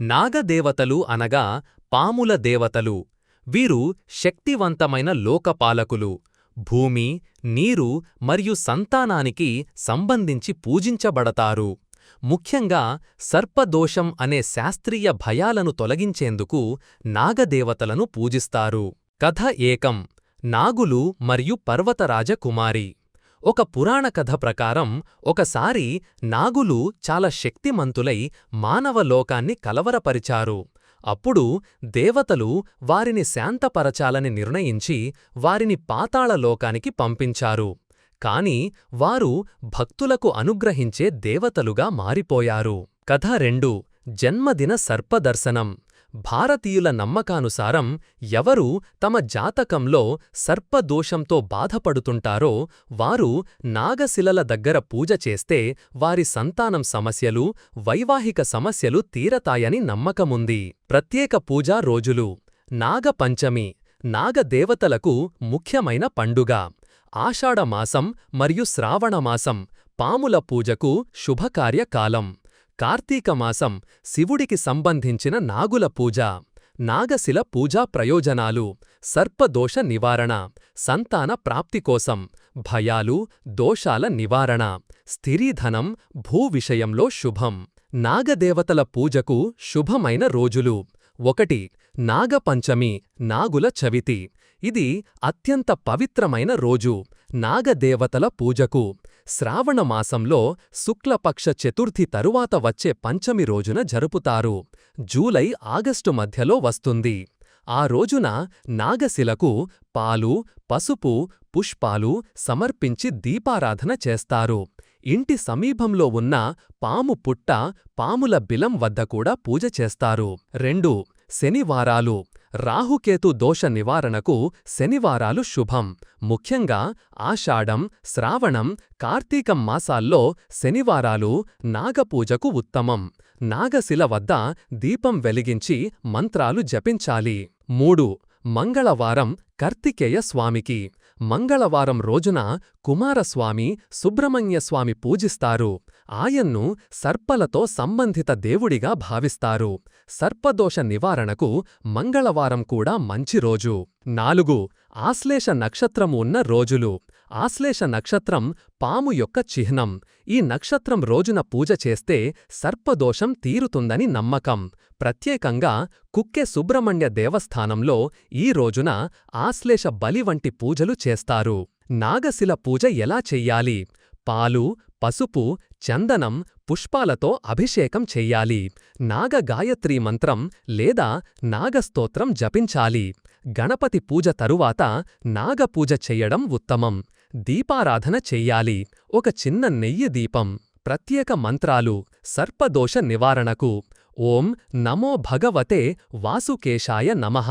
నాగదేవతలు అనగా పాముల దేవతలు. వీరు శక్తివంతమైన లోకపాలకులు. భూమి నీరు మరియు సంతానానికి సంబంధించి పూజించబడతారు. ముఖ్యంగా సర్పదోషం అనే శాస్త్రీయ భయాలను తొలగించేందుకు నాగదేవతలను పూజిస్తారు. కథ ఏకం. నాగులు మరియు పర్వతరాజ కుమారి. ఒక పురాణ కథ ప్రకారం ఒకసారి నాగులు చాలా శక్తిమంతులై మానవ లోకాన్ని కలవరపరిచారు. అప్పుడు దేవతలు వారిని శాంతపరచాలని నిర్ణయించి వారిని పాతాళలోకానికి పంపించారు. కాని వారు భక్తులకు అనుగ్రహించే దేవతలుగా మారిపోయారు. కథ రెండు. జన్మదిన సర్పదర్శనం. భారతీయుల నమ్మకానుసారం ఎవరు తమ జాతకంలో సర్పదోషంతో బాధపడుతుంటారో వారు నాగశిలల దగ్గర పూజ చేస్తే వారి సంతానం సమస్యలు వైవాహిక సమస్యలు తీరతాయని నమ్మకముంది. ప్రత్యేక పూజా రోజులు. నాగపంచమి. నాగదేవతలకు ముఖ్యమైన పండుగ. ఆషాఢమాసం మరియు శ్రావణమాసం. పాముల పూజకు శుభకార్యకాలం. కార్తీక మాసం శివుడికి సంబంధించిన నాగుల పూజ నాగశిల పూజా ప్రయోజనాలు సర్పదోష నివారణ సంతాన ప్రాప్తి కోసం భయాలు దోషాల నివారణ స్థిరీధనం భూ విషయంలో శుభం. నాగదేవతల పూజకు శుభమైన రోజులు. ఒకటి నాగపంచమి నాగుల చవితి. ఇది అత్యంత పవిత్రమైన రోజు నాగదేవతల పూజకు. శ్రావణ మాసంలో శుక్లపక్ష చతుర్థి తరువాత వచ్చే పంచమి రోజున జరుపుతారు. జూలై ఆగస్టు మధ్యలో వస్తుంది. ఆ రోజున నాగశిలకు పాలు పసుపు పుష్పాలు సమర్పించి దీపారాధన చేస్తారు. ఇంటి సమీపంలో ఉన్న పాము పుట్ట పాముల బిలం వద్ద కూడా పూజ చేస్తారు. రెండు శనివారాలు రాహుకేతు దోష నివారణకు శనివారాలు శుభం. ముఖ్యంగా ఆషాఢం శ్రావణం కార్తీకం మాసాల్లో శనివారాలు నాగపూజకు ఉత్తమం. నాగశిల వద్ద దీపం వెలిగించి మంత్రాలు జపించాలి. మూడు మంగళవారం కార్తికేయ స్వామికి. మంగళవారం రోజున కుమారస్వామి సుబ్రహ్మణ్యస్వామి పూజిస్తారు. ఆయన్ను సర్పలతో సంబంధిత దేవుడిగా భావిస్తారు. సర్పదోష నివారణకు మంగళవారం కూడా మంచి రోజు. నాలుగు ఆశ్లేష నక్షత్రము ఉన్న రోజులు. ఆశ్లేష నక్షత్రం పాము యొక్క చిహ్నం. ఈ నక్షత్రం రోజున పూజ చేస్తే సర్పదోషం తీరుతుందని నమ్మకం. ప్రత్యేకంగా కుక్కె సుబ్రహ్మణ్య దేవస్థానంలో ఈ రోజున ఆశ్లేష బలి వంటి పూజలు చేస్తారు. నాగశిల పూజ ఎలా చెయ్యాలి? పాలు పసుపు చందనం పుష్పాలతో అభిషేకం చెయ్యాలి. నాగగాయత్రీ మంత్రం లేదా నాగస్తోత్రం జపించాలి. గణపతి పూజ తరువాత నాగపూజ చెయ్యడం ఉత్తమం. దీపారాధన చెయ్యాలి. ఒక చిన్న నెయ్యి దీపం. ప్రత్యేక మంత్రాలు. సర్పదోష నివారణకు. ఓం నమో భగవతే వాసుకేశాయ నమః.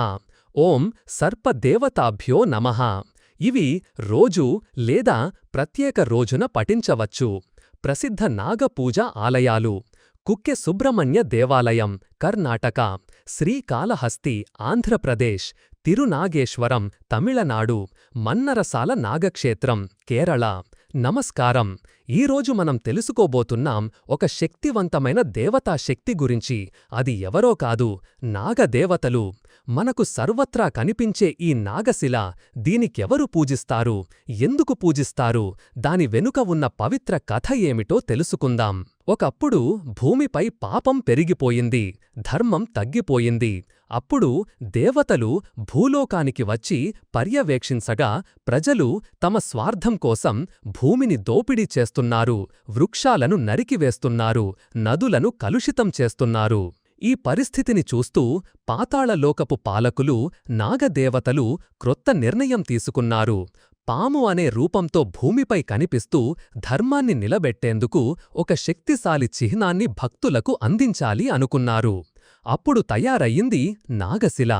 ఓం సర్పదేవతాభ్యో నమః. ఇవి రోజు లేదా ప్రత్యేక రోజున పఠించవచ్చు. ప్రసిద్ధ నాగపూజ ఆలయాలు కుక్కె సుబ్రహ్మణ్య దేవాలయం కర్ణాటక శ్రీకాళహస్తి ఆంధ్రప్రదేశ్ తిరునాగేశ్వరం తమిళనాడు మన్నరసాల నాగక్షేత్రం కేరళ. నమస్కారం. ఈరోజు మనం తెలుసుకోబోతున్నాం ఒక శక్తివంతమైన దేవతా శక్తి గురించి. అది ఎవరో కాదు నాగదేవతలు. మనకు సర్వత్రా కనిపించే ఈ నాగశిల దీనికెవరు పూజిస్తారు? ఎందుకు పూజిస్తారు? దాని వెనుక ఉన్న పవిత్ర కథ ఏమిటో తెలుసుకుందాం. ఒకప్పుడు భూమిపై పాపం పెరిగిపోయింది ధర్మం తగ్గిపోయింది. అప్పుడు దేవతలు భూలోకానికి వచ్చి పర్యవేక్షించగా ప్రజలు తమ స్వార్థం కోసం భూమిని దోపిడీ చేస్తున్నారు వృక్షాలను నరికివేస్తున్నారు నదులను కలుషితం చేస్తున్నారు. ఈ పరిస్థితిని చూస్తూ పాతాళలోకపు పాలకులు నాగదేవతలు క్రొత్త నిర్ణయం తీసుకున్నారు. పాము అనే రూపంతో భూమిపై కనిపిస్తూ ధర్మాన్ని నిలబెట్టేందుకు ఒక శక్తిశాలి చిహ్నాన్ని భక్తులకు అందించాలి అనుకున్నారు. అప్పుడు తయారయ్యింది నాగశిల.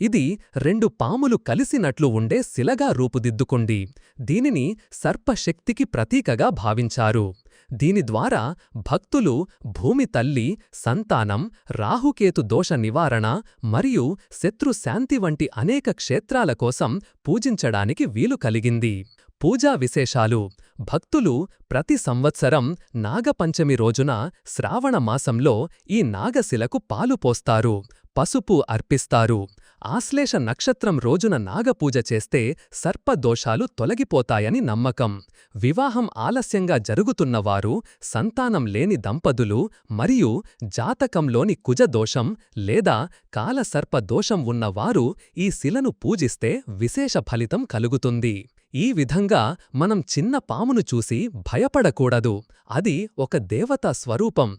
ఇది రెండు పాములు కలిసినట్లు ఉండే శిలగా రూపుదిద్దుకుంది. దీనిని సర్పశక్తికి ప్రతీకగా భావించారు. దీని ద్వారా భక్తులు భూమి తల్లి సంతానం రాహుకేతు దోష నివారణ మరియు శత్రుశాంతి వంటి అనేక క్షేత్రాల కోసం పూజించడానికి వీలు కలిగింది. పూజా విశేషాలు. భక్తులు ప్రతి సంవత్సరం నాగపంచమి రోజున శ్రావణ మాసంలో ఈ నాగశిలకు పాలు పోస్తారు పసుపు అర్పిస్తారు. ఆశ్లేష నక్షత్రం రోజున నాగపూజ చేస్తే సర్పదోషాలు తొలగిపోతాయని నమ్మకం. వివాహం ఆలస్యంగా జరుగుతున్నవారు సంతానం లేని దంపతులు మరియు జాతకంలోని కుజదోషం లేదా కాలసర్పదోషం ఉన్నవారు ఈ శిలను పూజిస్తే విశేష ఫలితం కలుగుతుంది. ఈ విధంగా మనం చిన్న పామును చూసి భయపడకూడదు. అది ఒక దేవతా స్వరూపం.